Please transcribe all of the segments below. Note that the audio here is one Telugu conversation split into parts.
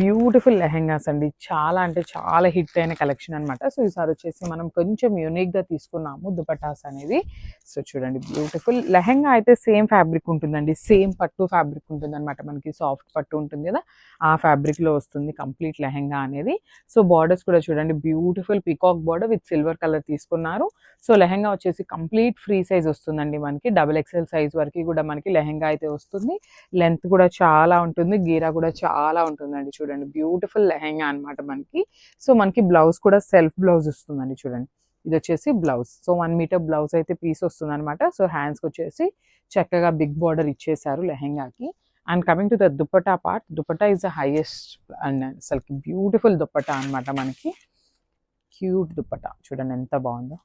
బ్యూటిఫుల్ లెహెంగాస్ అండి. చాలా అంటే చాలా హిట్ అయిన కలెక్షన్ అన్నమాట. సో ఈసారి వచ్చేసి మనం కొంచెం యూనిక్గా తీసుకున్నాము దుపటాస్ అనేది సో చూడండి బ్యూటిఫుల్ లెహెంగా అయితే సేమ్ ఫ్యాబ్రిక్ ఉంటుందండి. సేమ్ పట్టు ఫ్యాబ్రిక్ ఉంటుంది అనమాట మనకి. సాఫ్ట్ పట్టు ఉంటుంది కదా ఆ ఫ్యాబ్రిక్లో లో వస్తుంది కంప్లీట్ లెహెంగా అనేది. సో బార్డర్స్ కూడా చూడండి beautiful peacock border with silver colour తీసుకున్నారు. సో లెహెంగా వచ్చేసి కంప్లీట్ ఫ్రీ సైజ్ వస్తుందండి మనకి. డబుల్ ఎక్స్ఎల్ సైజ్ వరకు కూడా మనకి లెహెంగా అయితే వస్తుంది. లెంత్ కూడా చాలా ఉంటుంది. గీరా కూడా చాలా ఉంటుందండి. చూడండి. బ్యూటిఫుల్ లెహెంగా అన్నమాట మనకి. సో మనకి బ్లౌజ్ కూడా సెల్ఫ్ బ్లౌజ్ వస్తుందండి చూడండి. ఇది వచ్చేసి blouse so one metre blouse అయితే పీస్ వస్తుంది అనమాట సో హ్యాండ్స్కి వచ్చేసి చక్కగా బిగ్ బార్డర్ ఇచ్చేసారు లెహెంగాకి. And coming to the dupatta part dupatta is the highest and అసలుకి బ్యూటిఫుల్ దుప్పటా అన్నమాట మనకి. క్యూట్ దుప్పటా చూడండి ఎంత బాగుందో.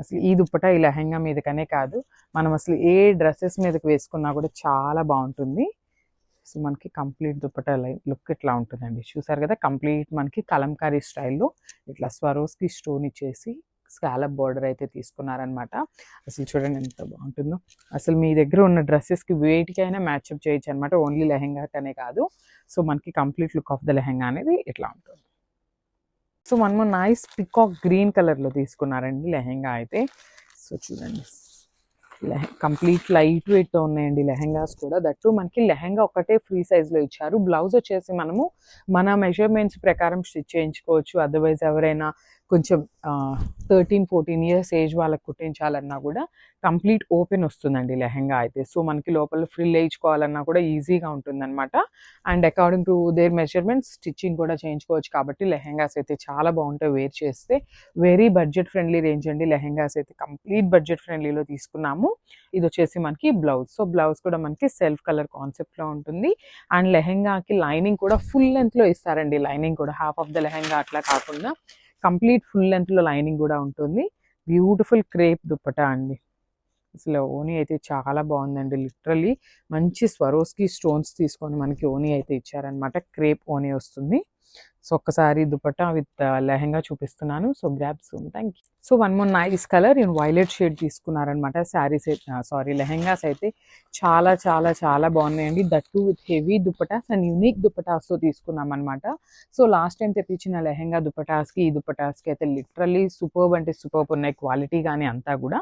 అసలు ఈ దుప్పటా ఈ లెహెంగా మీదకనే కాదు. మనం అసలు ఏ డ్రెస్సెస్ మీదకి వేసుకున్నా కూడా చాలా బాగుంటుంది. సో మనకి కంప్లీట్ దుప్పట లుక్ ఇట్లా ఉంటుందండి. చూసారు కదా కంప్లీట్ మనకి కలంకారీ స్టైల్లో ఇట్లా స్వరోస్కి స్టోన్ ఇచ్చేసి స్కాలప్ బార్డర్ అయితే తీసుకున్నారనమాట అసలు చూడండి ఎంత బాగుంటుందో. అసలు మీ దగ్గర ఉన్న డ్రెస్సెస్కి వేటికైనా మ్యాచ్అప్ చేయొచ్చు అనమాట ఓన్లీ లెహెంగాకనే కాదు. సో మనకి complete look of the lehenga అనేది ఇట్లా ఉంటుంది. సో మనము నైస్ పికాక్ గ్రీన్ కలర్లో తీసుకున్నారండి లెహెంగా అయితే. సో చూడండి. కంప్లీట్ లైట్ వెయిట్తో ఉన్నాయండి లెహెంగాస్ కూడా. దట్టు మనకి లెహెంగా ఒకటే ఫ్రీ సైజ్లో ఇచ్చారు. బ్లౌజ్ వచ్చేసి మనము మన మెజర్మెంట్స్ ప్రకారం స్టిచ్ చేయించుకోవచ్చు. అదర్వైజ్ ఎవరైనా కొంచెం థర్టీన్ ఫోర్టీన్ ఇయర్స్ ఏజ్ వాళ్ళకి కుట్టించాలన్నా కూడా కంప్లీట్ ఓపెన్ వస్తుందండి లెహెంగా అయితే. సో మనకి లోపల ఫ్రిల్ వేయించుకోవాలన్నా కూడా ఈజీగా ఉంటుందన్నమాట. And according to their measurements stitching కూడా చేయించుకోవచ్చు కాబట్టి లెహెంగాస్ అయితే చాలా బాగుంటాయి వేర్ చేస్తే. వెరీ బడ్జెట్ ఫ్రెండ్లీ రేంజ్ అండి లెహెంగాస్ అయితే. కంప్లీట్ బడ్జెట్ ఫ్రెండ్లీలో తీసుకున్నాము. ఇది వచ్చేసి మనకి బ్లౌజ్ సో బ్లౌజ్ కూడా మనకి సెల్ఫ్ కలర్ కాన్సెప్ట్లో ఉంటుంది. అండ్ లెహెంగాకి లైనింగ్ కూడా ఫుల్ లెంత్లో ఇస్తారండి. లైనింగ్ కూడా హాఫ్ ఆఫ్ ద లెహెంగా అట్లా కాకుండా. కంప్లీట్ ఫుల్ లెంత్లో లైనింగ్ కూడా ఉంటుంది. బ్యూటిఫుల్ క్రేప్ దుప్పట అండి. అసలు ఓనీ అయితే చాలా బాగుందండి. లిటరలీ మంచి స్వరోస్కి స్టోన్స్ తీసుకొని మనకి ఓనీ అయితే ఇచ్చారనమాట క్రేప్ ఓనీ వస్తుంది. సో ఒక్కసారి దుపట్టా విత్ లెహెంగా చూపిస్తున్నాను. So grab soon thank you so one more nice colour నేను వైలెట్ షేడ్ తీసుకున్నారనమాట శారీస్ సారీ లెహెంగాస్ అయితే చాలా చాలా చాలా బాగున్నాయండి. That with heavy dupattas and unique దుపటాస్తో తీసుకున్నాం అనమాట సో లాస్ట్ టైం తెప్పించిన లెహెంగా దుపటాస్కి ఈ దుపటాస్కి అయితే లిటరల్లీ సూపర్బ్ అంటే సూపర్బ్ ఉన్నాయి. క్వాలిటీ కానీ అంతా కూడా.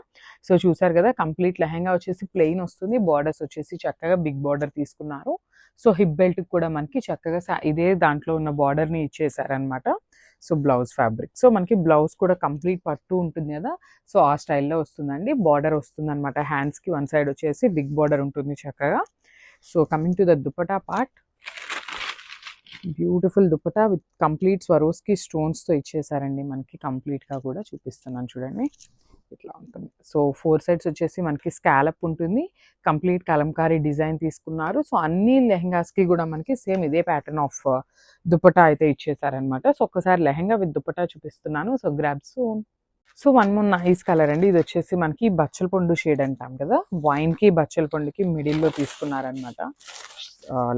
సో చూసారు కదా కంప్లీట్ లెహెంగా వచ్చేసి ప్లెయిన్ వస్తుంది. బార్డర్స్ వచ్చేసి చక్కగా బిగ్ బార్డర్ తీసుకున్నారు. సో హిప్ బెల్ట్ కూడా మనకి చక్కగా ఇదే దాంట్లో ఉన్న బార్డర్ని ఇచ్చేసారనమాట సో బ్లౌజ్ ఫ్యాబ్రిక్. సో మనకి బ్లౌజ్ కూడా కంప్లీట్ పట్టు ఉంటుంది కదా సో ఆ స్టైల్లో వస్తుందండి. బార్డర్ వస్తుంది అనమాట హ్యాండ్స్కి వన్ సైడ్ వచ్చేసి బిగ్ బార్డర్ ఉంటుంది చక్కగా. So coming to the dupatta part. Beautiful dupatta with complete Swarovski స్టోన్స్తో ఇచ్చేసారండి. మనకి కంప్లీట్గా కూడా చూపిస్తున్నాను చూడండి. ఇట్లా ఉంటుంది. సో ఫోర్ సైడ్స్ వచ్చేసి మనకి స్కాలప్ ఉంటుంది. కంప్లీట్ కలంకారీ డిజైన్ తీసుకున్నారు. సో అన్ని లెహంగాస్కి కూడా మనకి సేమ్ ఇదే ప్యాటర్న్ ఆఫ్ దుపటా అయితే ఇచ్చేసారనమాట సో ఒక్కసారి లెహంగా విత్ దుపటా చూపిస్తున్నాను. So grabs so one more nice colour అండి. ఇది వచ్చేసి మనకి బచ్చల పండు షేడ్ అంటాం కదా. వైన్కి బచ్చల పండుకి మిడిల్లో తీసుకున్నారనమాట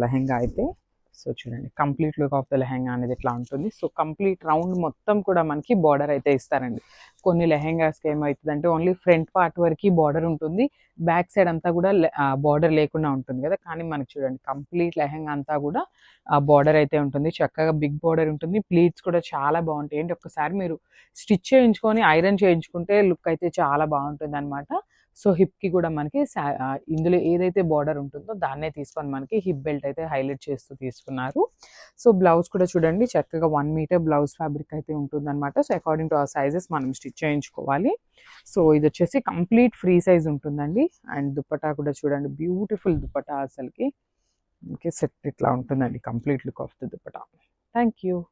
లెహంగా అయితే. సో చూడండి complete look of the lehenga అనేది ఇట్లా ఉంటుంది. సో కంప్లీట్ రౌండ్ మొత్తం కూడా మనకి బార్డర్ అయితే ఇస్తారండి. కొన్ని లెహెంగాస్కి ఏమవుతుందంటే ఓన్లీ ఫ్రంట్ పార్ట్ వరకు బార్డర్ ఉంటుంది. బ్యాక్ సైడ్ అంతా కూడా బార్డర్ లేకుండా ఉంటుంది కదా. కానీ మనకి చూడండి కంప్లీట్ లెహెంగా అంతా కూడా బార్డర్ అయితే ఉంటుంది. చక్కగా బిగ్ బార్డర్ ఉంటుంది. ప్లీట్స్ కూడా చాలా బాగుంటాయి. ఏంటి ఒక్కసారి మీరు స్టిచ్ చేయించుకొని ఐరన్ చేయించుకుంటే లుక్ అయితే చాలా బాగుంటుంది అనమాట సో హిప్కి కూడా మనకి సా- ఇందులో ఏదైతే బార్డర్ ఉంటుందో దాన్నే తీసుకొని మనకి హిప్ బెల్ట్ అయితే హైలైట్ చేస్తూ తీసుకున్నారు. సో బ్లౌజ్ కూడా చూడండి చక్కగా వన్ మీటర్ బ్లౌజ్ ఫ్యాబ్రిక్ అయితే ఉంటుందన్నమాట. సో అకార్డింగ్ టు ఆ సైజెస్ మనం స్టిచ్ చేయించుకోవాలి. సో ఇది వచ్చేసి కంప్లీట్ ఫ్రీ సైజ్ ఉంటుందండి. అండ్ దుప్పటా కూడా చూడండి బ్యూటిఫుల్ దుప్పటా అసలుకి. మనకి సెట్ ఇట్లా ఉంటుందండి complete look of the dupatta. Thank you